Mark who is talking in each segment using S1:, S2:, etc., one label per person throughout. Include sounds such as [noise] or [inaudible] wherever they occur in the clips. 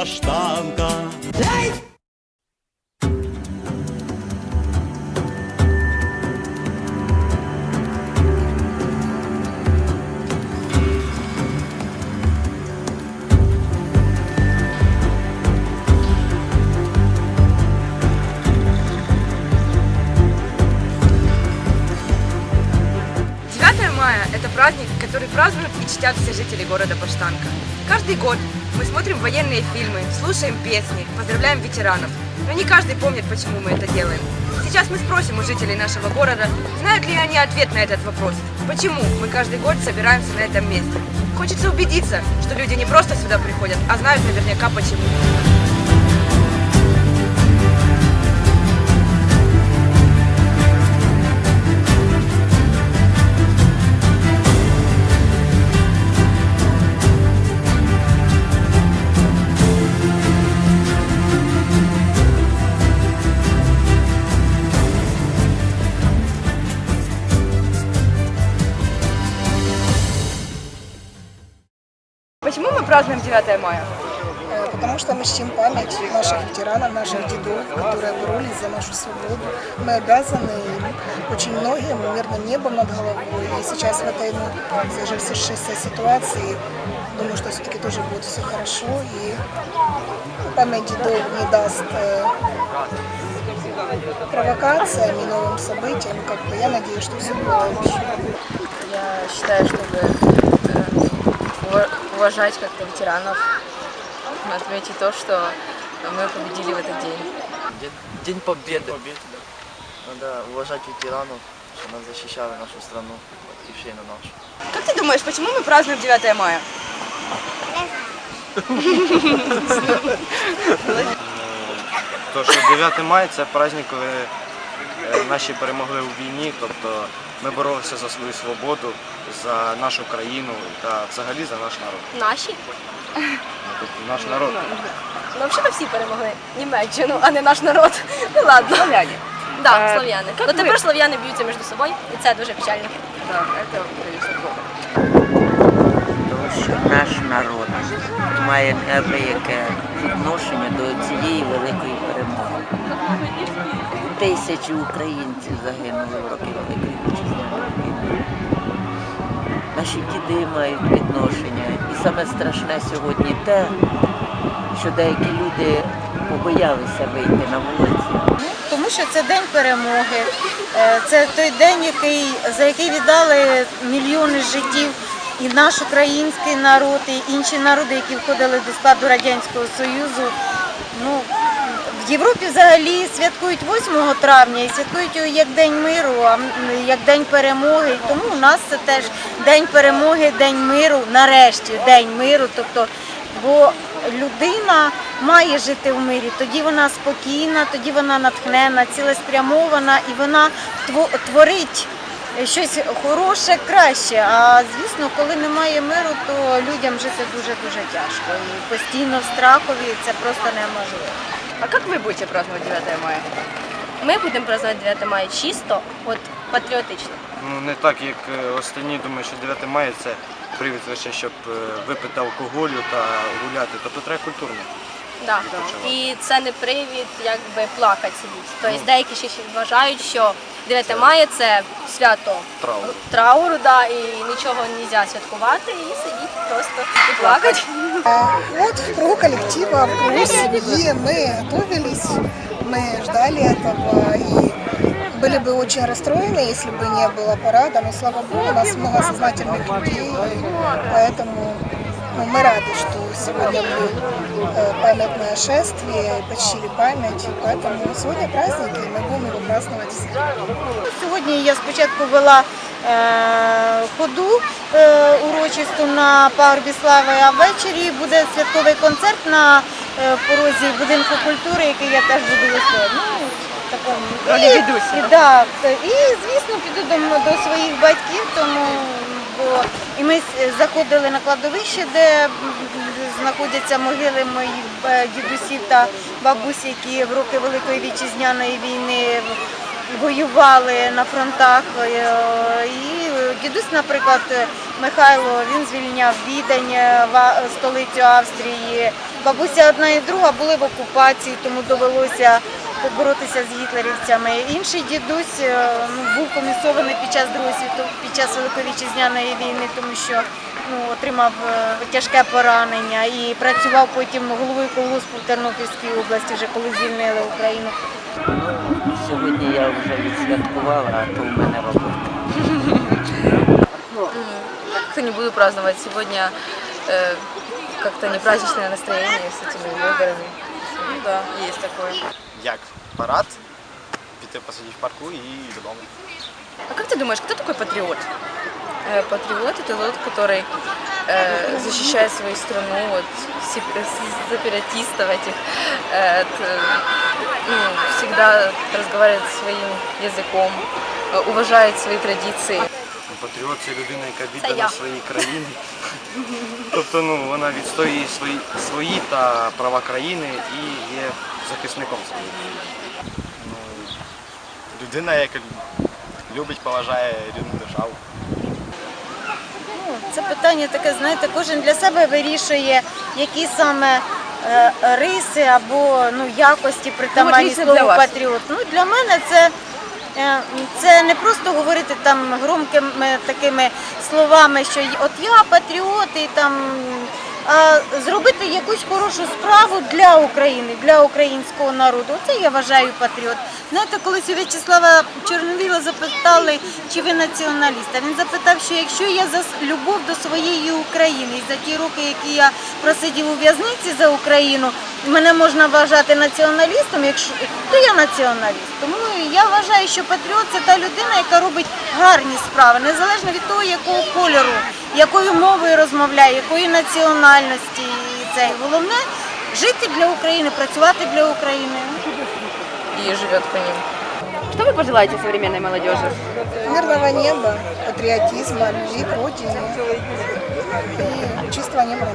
S1: баштанка.
S2: Мая – это праздник, который празднуют и чтят все жители города Баштанка. Каждый год мы смотрим военные фильмы, слушаем песни, поздравляем ветеранов. Но не каждый помнит, почему мы это делаем. Сейчас мы спросим у жителей нашего города, знают ли они ответ на этот вопрос. Почему мы каждый год собираемся на этом месте? Хочется убедиться, что люди не просто сюда приходят, а знают наверняка почему. Почему мы празднуем 9 мая?
S3: Э, Потому что мы чтим память наших ветеранов, наших дедов, которые боролись за нашу свободу. Мы обязаны им очень многим, мирным небом над головой. И сейчас в этой ну, сложившейся ситуации, думаю, что все-таки тоже будет все хорошо. И память дедов не даст э, провокациям и новым событиям. Как бы я надеюсь, что все будет хорошо.
S4: Я считаю, чтобы ува- уважать как-то ветеранов, отметить то, что мы победили в этот день.
S5: День, День Победы. Надо уважать ветеранов, что нас защищали нашу страну, батьківщину нашу.
S2: Как ты думаешь, почему мы празднуем 9 мая?
S6: То, що 9 мая це праздник, коли е, наші перемогли у війні, тобто ми боролися за свою свободу, за нашу країну та взагалі за наш народ.
S4: Наші?
S6: Тобто наш народ.
S4: Ну, взагалі всі перемогли Німеччину, а не наш народ. [laughs] Ну ладно.
S2: Славяне.
S4: Да,
S2: Е,
S4: слов'яни. Ну тепер слов'яни б'ються між собою, і це дуже печально.
S2: Да, это, конечно, плохо.
S7: тому що наш народ має неабияке відношення до цієї великої перемоги. Тисячі українців загинули в роки Великої Вітчизняної війни. Наші діди мають відношення. І саме страшне сьогодні те, що деякі люди побоялися вийти на вулиці.
S8: Тому що це день перемоги. Е, Це той день, який, за який віддали мільйони життів і наш український народ, і інші народи, які входили до складу Радянського Союзу. Ну, в Європі взагалі святкують 8 травня і святкують його як День миру, як День перемоги. Тому у нас це теж День перемоги, День миру, нарешті День миру. Тобто, бо людина має жити в мирі, тоді вона спокійна, тоді вона натхнена, цілеспрямована і вона творить щось хороше, краще. А звісно, коли немає миру, то людям жити дуже дуже тяжко. І постійно в страхові це просто неможливо.
S2: А как вы будете праздновать 9 мая?
S4: Ми будемо празднувати 9 мая чисто, от патріотично.
S6: Ну не так, як е, останні думаю, що 9 мая це привід лише, щоб е, випити алкоголю та гуляти. Тобто треба культурно.
S4: Да. І це не привід якби плакати сидіти. Тобто деякі ще ще вважають, що 9 мая це свято
S6: Трауру.
S4: трауру, да, і нічого не можна святкувати і сидіти просто і плакати.
S3: А Вот в кругу коллектива, в кругу семьи мы готовились, мы ждали этого и были бы очень расстроены, если бы не было парада, но слава богу, у нас много сознательных людей, и поэтому ну, мы рады, что сегодня было э, памятное шествие, и почтили память, и поэтому сегодня праздник, и мы будем его праздновать все.
S8: Сьогодні я спочатку вела е, ходу е, урочисту на пагорбі слави, а ввечері буде святковий концерт на е, порозі будинку культури, який я теж буду вести. Ну, в такому.
S2: Ролі
S8: І-
S2: ведучої,
S8: і,
S2: так?
S8: да, і, звісно, піду до, до своїх батьків, тому бо і ми заходили на кладовище, де знаходяться могили моїх е, дідусів та бабусь, які в роки Великої вітчизняної війни воювали на фронтах. Е, І дідусь, наприклад, Михайло, він звільняв Відень, е, столицю Австрії. бабуся одна і друга були в окупації, тому довелося поборотися з гітлерівцями. Інший дідусь е, ну, був комісований під час Другої світової, під час Великої вітчизняної війни, тому що ну, отримав е, тяжке поранення і працював потім головою колгоспу в Тернопільській області, вже коли звільнили Україну.
S7: Ну, сьогодні я вже відсвяткувала, а то в мене робота.
S4: Как-то не буду праздновать. Сегодня э, как-то не праздничное настроение с этими выборами. Ну да, есть такое.
S6: Як парад, піти посидіти в парку і додому.
S2: А как ты думаешь, кто такой патриот?
S4: Э, Патриот это тот, который э, защищает свою страну от сеп- сепаратистов этих, э, от, э, ну, всегда разговаривает своим языком, э, уважает свои традиции.
S6: Патріот це людина, яка віддана своїй країні. Тобто ну, вона відстоює свої, свої та права країни і є захисником своєї. Ну, людина, яка любить, поважає рідну державу.
S8: Ну, це питання таке, знаєте, кожен для себе вирішує, які саме е, риси або ну, якості притаманні
S2: для
S8: слову патріот. Ну, для мене це, це не просто говорити там громкими такими словами, що от я патріот і там. А зробити якусь хорошу справу для України, для українського народу. Оце я вважаю патріот. Знаєте, колись у В'ячеслава Чорновіла запитали, чи ви націоналіст. Він запитав, що якщо я за любов до своєї України і за ті роки, які я просидів у в'язниці за Україну, мене можна вважати націоналістом, якщо то я націоналіст. Тому я вважаю, що патріот це та людина, яка робить гарні справи, незалежно від того, якого кольору, якою мовою розмовляє, якої національності. І це головне жити для України, працювати для України.
S4: И живет по ним.
S2: Что вы пожелаете современной молодежи?
S3: Мирного неба, патриотизма, любви к родине и чувства неба.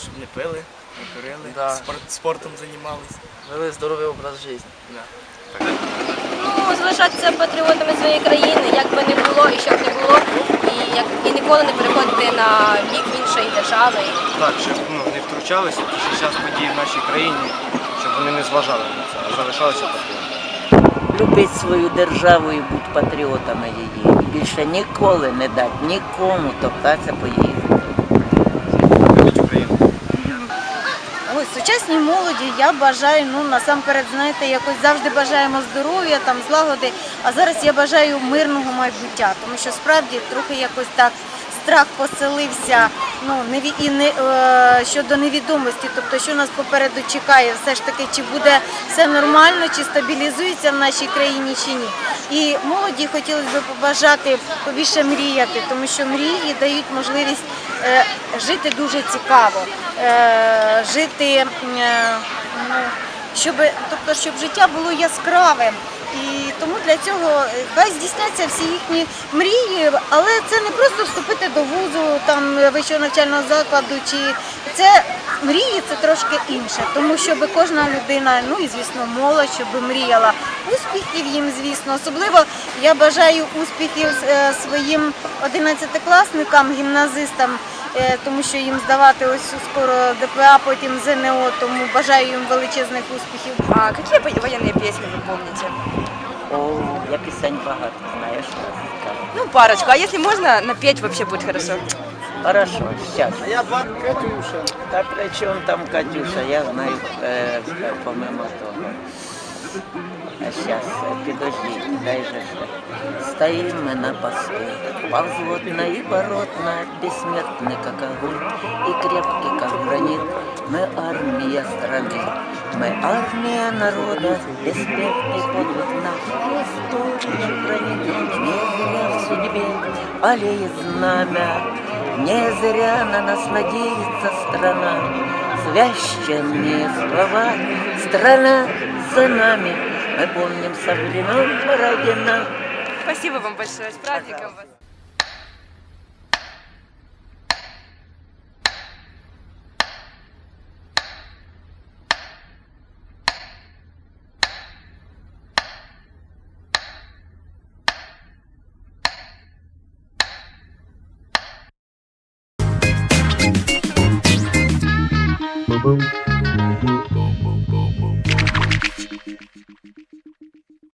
S5: Щоб не пили, не курили,
S6: Да.
S5: спортом займалися.
S6: Вели здоровий образ життя.
S1: Ну, залишатися патріотами своєї країни, як би не було і щоб не було, і як і ніколи не переходити на бік іншої держави.
S6: Так, щоб ну, не втручалися в ті час події в нашій країні, щоб вони не зважали на це, а залишалися патріотами.
S7: Любить свою державу і бути патріотами її. Більше ніколи не дати нікому топтатися по її.
S8: Ось сучасній молоді я бажаю, ну насамперед, знаєте, якось завжди бажаємо здоров'я, там злагоди. А зараз я бажаю мирного майбуття, тому що справді трохи якось так страх поселився. Ну і не е, щодо невідомості, тобто що нас попереду чекає, все ж таки, чи буде все нормально, чи стабілізується в нашій країні, чи ні. І молоді хотілося б побажати побільше мріяти, тому що мрії дають можливість е, жити дуже цікаво, е, жити, ну, щоб, тобто, щоб життя було яскравим. І тому для цього е, хай здійсняться всі їхні мрії, але це не просто вступити до вузу, там вищого навчального закладу, чи це мрії це трошки інше, тому щоб кожна людина, ну і звісно, молодь, щоб мріяла успіхів їм, звісно. Особливо я бажаю успіхів е, своїм одинадцятикласникам, гімназистам, е, тому що їм здавати ось скоро ДПА, потім ЗНО, тому бажаю їм величезних успіхів.
S2: А какие по- военные песни вы помните?
S7: О, я пісень багато знаєш.
S2: Ну, парочку. А если можно, напеть вообще будет хорошо.
S7: Хорошо, сейчас. А я два Катюша. Та при чому там Катюша? Я знаю е, помимо того. Сейчас, подожди, дай же. Стоим мы на посту, ползотно и боротно, бессмертный, как огонь, и крепкий, как гранит. Мы армия страны, мы армия народа, бессмертный подвиг наш, историю хранит. Не зря в судьбе аллеет знамя, не зря на нас надеется страна. Священные слова, страна за нами, мы помним со времен Бородина.
S2: Спасибо вам большое. С праздником вас.